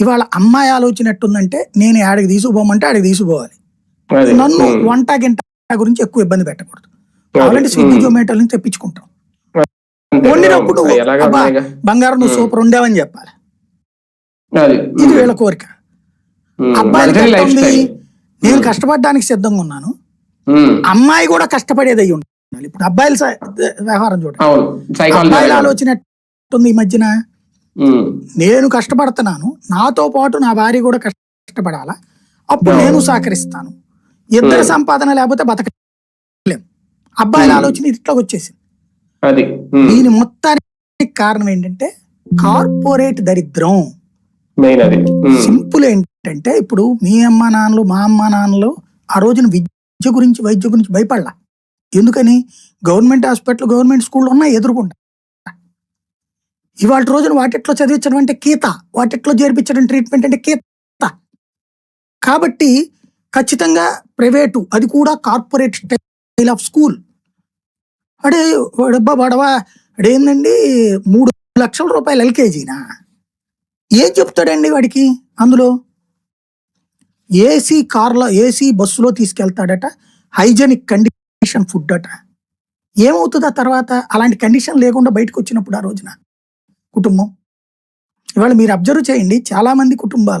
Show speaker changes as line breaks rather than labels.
ఇవాళ అమ్మాయి ఆలోచన ఎట్టుందంటే నేను ఆడికి తీసుకుపోమంటే ఆడికి తీసుకుపోవాలి. నన్ను. వంట గింట గురించి ఎక్కువ ఇబ్బంది పెట్టకూడదు కావాలంటే స్విగ్గీ. జొమాటో నుంచి తెప్పించుకుంటాం. వండినప్పుడు. బంగారం నువ్వు. సూపర్ ఉండేవని చెప్పాలి ఇది. వీళ్ళ కోరిక
style.
నేను. కష్టపడడానికి సిద్ధంగా ఉన్నాను. అమ్మాయి కూడా కష్టపడేది అయ్యి ఉండాలి ఇప్పుడు అబ్బాయిల వ్యవహారం చూడండి
అవును
అబ్బాయిల
సైకాలజీ
ఆలోచన ఈ మధ్యన నేను కష్టపడుతున్నాను. నాతో పాటు నా భార్య కూడా కష్టపడాలా? అప్పుడు. నేను సహకరిస్తాను. ఇద్దరు. సంపాదన లేకపోతే బతకలేం. అబ్బాయిల. ఆలోచన ఇట్లా వచ్చేసింది. దీని మొత్తానికి కారణం ఏంటంటే కార్పొరేట్ దరిద్రం. సింపుల్ ఏంటంటే ఇప్పుడు మీ అమ్మ నాన్నలు మా అమ్మ నాన్నలు ఆ రోజున విద్య గురించి వైద్య గురించి భయపడలా. ఎందుకని? గవర్నమెంట్ హాస్పిటల్ గవర్నమెంట్ స్కూల్ ఉన్నాయి ఎదురుకుండా. ఇవాళ రోజున వాటిట్లో చదివించడం అంటే కీత వాటిట్లో చేర్పించడం ట్రీట్మెంట్ అంటే కీత. కాబట్టి ఖచ్చితంగా ప్రైవేటు అది కూడా కార్పొరేట్ స్టైల్ ఆఫ్ స్కూల్. అడే డబ్బా బడవా అడేందండి మూడు లక్షల రూపాయలు ఎల్కేజీనా? ఏం చెప్తాడండి వాడికి అందులో? ఏసీ కార్లో ఏసీ బస్సులో తీసుకెళ్తాడట హైజెనిక్ కండిషన్ ఫుడ్ అట. ఏమవుతుందా తర్వాత? అలాంటి కండిషన్ లేకుండా బయటకు వచ్చినప్పుడు ఆ రోజున. కుటుంబం. ఇవాళ మీరు అబ్జర్వ్ చేయండి చాలా మంది కుటుంబాలు